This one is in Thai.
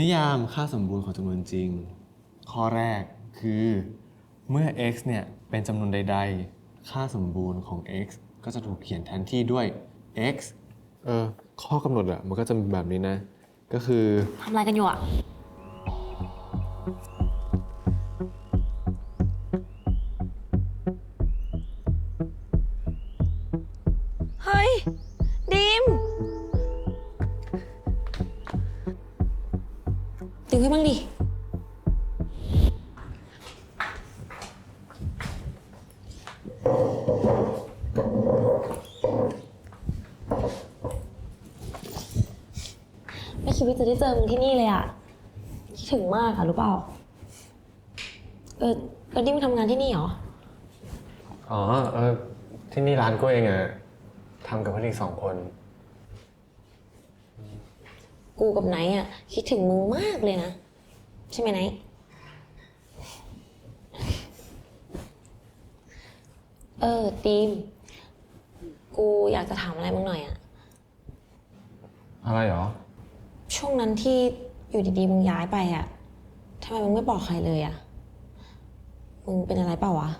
นิยามค่าสมบูรณ์ของจำนวนจริง ข้อแรกคือ เมื่อ x เนี่ยเป็นจำนวนใด ๆ ค่าสมบูรณ์ของ x ก็จะถูกเขียนแทนที่ด้วย x เออข้อกำหนดอะมันก็จะแบบนี้นะ ก็คือ ทำอะไรกันอยู่อะเฮ้ย ดิม ดึงให้บ้างดิ ไม่คิดว่าจะได้เจอมึงที่นี่เลยอะคิดถึงมากอะรู้เปล่า เออแล้วดิมทำงานที่นี่เหรอ อ๋อ เออ ที่นี่ร้านก็เองอะทำกับเพื่อนอีกสองคน กูกับไนท์อะคิดถึงมึงมากเลยนะ ใช่ไหมไนท์เออดีม กูอยากจะถามอะไรมึงหน่อยอะอะไรหรอ ช่วงนั้นที่อยู่ดีๆมึงย้ายไปอะทำไมมึงไม่บอกใครเลยอะมึงเป็นอะไรเปล่าวะ